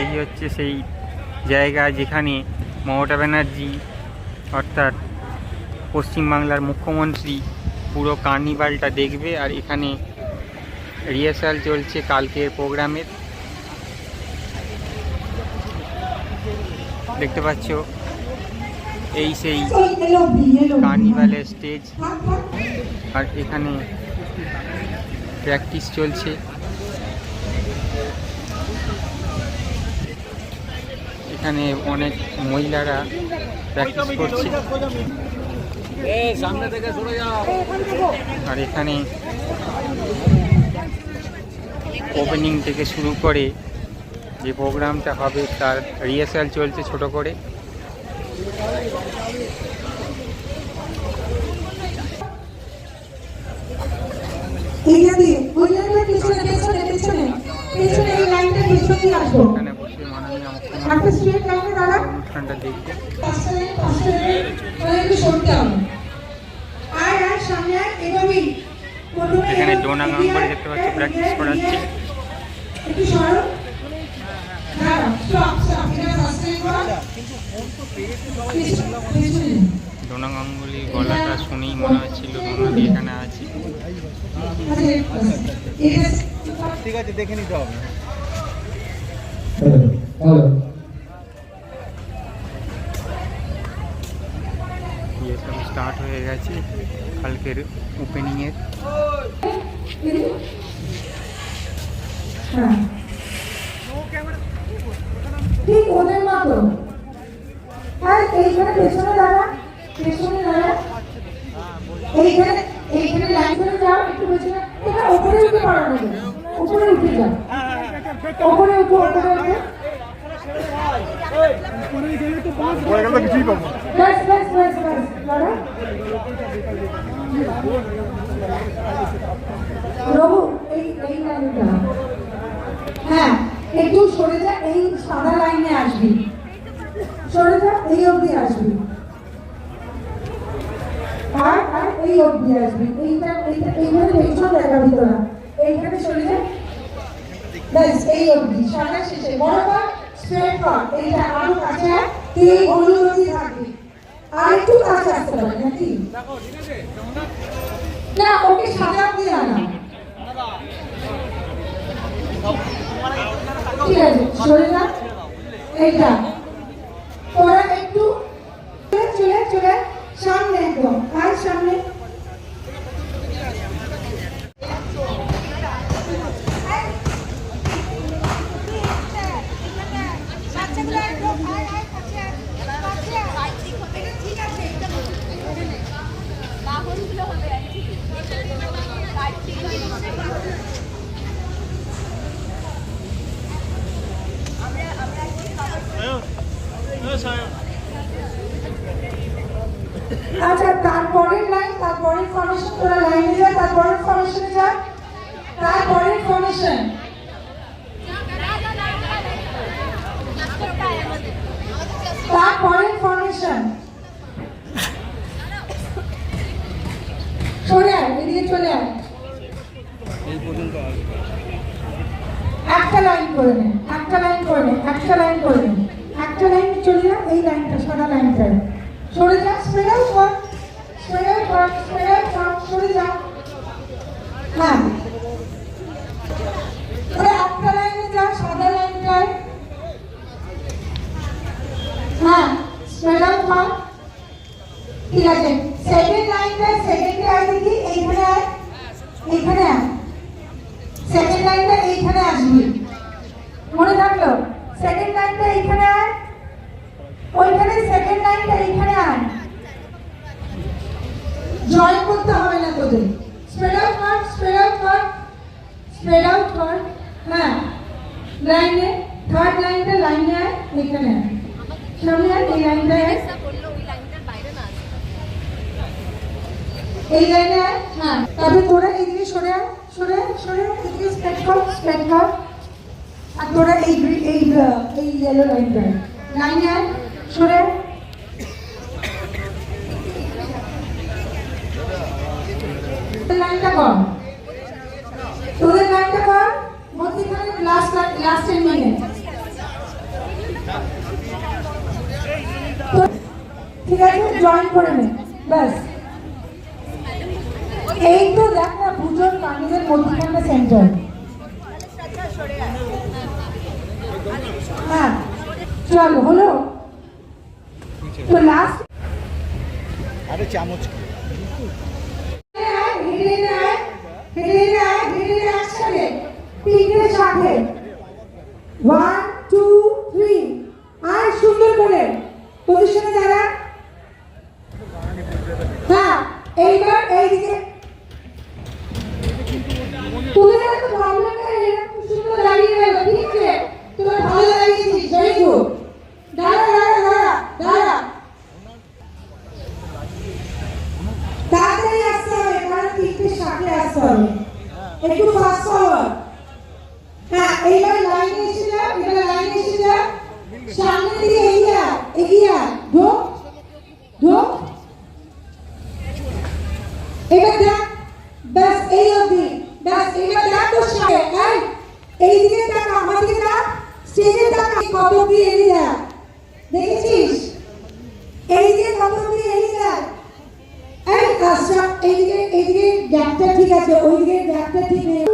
এই হচ্ছে সেই জায়গা যেখানে মমতা ব্যানার্জি অর্থাৎ পশ্চিমবাংলার মুখ্যমন্ত্রী পুরো কার্নিভালটা দেখবে আর এখানে রিহার্সাল চলছে কালকের প্রোগ্রামের দেখতে পাচ্ছ, এই সেই কার্নিভালের স্টেজ। আর এখানে প্র্যাকটিস চলছে। এখানে অনেক মহিলারা প্র্যাকটিস করছে। সামনে থেকে সরে যাও। আর এখানে ওপেনিং থেকে শুরু করে যে প্রোগ্রামটা হবে তার রিহার্সাল চলছে ছোট করে। পিছনে পিছনে পিছনে পিছনে এই লাইনটা পিছনে আসব। একটা স্ট্রেট লাইনে দাঁড়া। অনুষ্ঠানটা দেখবে পাঁচটা লাইন পাঁচটা লাইন সরতে হবে। আর আর সামনে আয়, এভাবেই এখানে ডোনা গাঙ্গুলি আয়, দেখতে পাচ্ছি প্র্যাকটিস করাচ্ছে। একটু সরো। করা। ডোনা গাঙ্গুলির গলাটা শুনেই মনে হচ্ছিল ডোনাদি এখানে আছে। আচ্ছা ঠিক আছে দেখে নিতে হবে হ্যালো। সব স্টার্ট হয়ে গেছে। কালকের ওপেনিংয়ের হ্যাঁ। ঠিক ওদের মতো। হ্যাঁ এইখানে পেছনে দাঁড়া পেছনে দাঁড়া। এইখানে এইখানে লাইন করে যাও একটু পেছনে। এটা উপরে উঠে পড়ানো যাবে উপরে উঠে যাও। উপরে উঠো উপরে উঠো ব্যাস ব্যাস ব্যাস ব্যাস দাঁড়া রঘু, এই এই লাইনটা। হ্যাঁ একটু সরে যা, এই সাদা লাইনে আসবি। সরে যা, এই অবধি আসবি। আর আর এই অবধি আসবি। এইটা এইটা, এইখানে পেছন দেখাবি তোরা এইখানে সরে ব্যাস, এই অবধি, সাদা শেষে। বড় কর স্ট্রেট কর এইটা আরও কাছে হলুদ অবধি থাকবি। আর একটু কাছে আসতে পারি, নাকি? না, ওকে সাদা অবধি আনা ঠিক আছে, সরে যা। এইটা। তোরা একটু চলে চলে সামনে একদম আর সামনে বাহনগুলো হবে আর কি আচ্ছা তারপরের লাইন তারপরের ফর্মেশন তোরা লাইনে যা, তারপরের ফর্মেশনে যা। তারপরের ফর্মেশন তারপরের ফর্মেশন চলে আয়, এদিকে চলে আয়। একটা লাইন করে নে, একটা লাইন করে নে, একটা লাইন করে নে। একটা লাইন চলে যা এই লাইনটা সাদা লাইনটা সরে যা স্প্রে আউট কর স্প্রেড আউট কর স্প্রেড আউট কর সরে যা হ্যাঁ। ওরে একটা লাইনে যা, সাদা লাইনটায় হ্যাঁ স্প্রেড আউট কর ঠিক আছে সেকেন্ড লাইনটা সেকেন্ডে আয় দেখি এইখানে আয় এইখানে আয় সেকেন্ড লাইনটা এইখানে আসবি মনে থাকল সেকেন্ড লাইনটা এইখানে আয় ওইখানে সেকেন্ড লাইনটা এইখানে আয় জয়েন করতে হবে না তোদের স্প্রেড আউট কর স্প্রেড আউট কর স্প্রেড আউট কর হ্যাঁ লাইনে থার্ড লাইনটা লাইনে আয়, এখানে আয়। সামনে আয়, এই লাইনটা আয়। এই লাইনে আয়। হ্যাঁ তারপরে তোরা এই এইদিকে সরে আয়, সরে সরে এদিকে স্প্রেড কর স্প্রেড কর। আর তোরা এই এই এই ইয়েলো লাইনটা। লাইনে আয়, সরে আয়। তোদের লাইনটা কর। তোদের লাইনটা কর মধ্যখানে লাস্ট লাস্ট টাইম মিনিট ঠিক আছে জয়েন করে নে, ব্যাস। এই তো দেখ না পুজোর কামিজের মধ্যখানটা সেন্টার হ্যাঁ চল, হলো? তো লাস্ট আরে চামচ। ওয়ান টু থ্রি আর সুন্দর করে পজিশনে যারা হ্যাঁ এইবার এইদিকে। তোদের এত প্রবলেম এরকম সুন্দর লাগিয়ে গেল ঠিক আছে? তোরা ভালো লাগিয়েছিস ভেরি গুড দাঁড়া দাঁড়া দাঁড়া দাঁড়া তাড়াতাড়ি আসতে হবে কারণ তিনটে সাথে আসতে হবে একটু ফাস্ট ফরওয়ার্ড হ্যাঁ এইবার লাইনে এসে যা এবার লাইনে এসে যা সামনের দিকে এগিয়ে আয়, এগিয়ে আয়। ঢোক ঢোক এবার দেখ ব্যাস এই অবধি ব্যাস এবার দেখ তোর সামনে এই এই দিকে দেখ আমার দিকে দেখ স্টেজে দেখ কত অবধি এড়িয়ে যায় দেখেছিস? এই দিকে কত অবধি এড়িয়ে যায় এই কাজটা এইদিকে এইদিকে গ্যাপটা ঠিক আছে, ওইদিকে গ্যাপটা ঠিক নেই।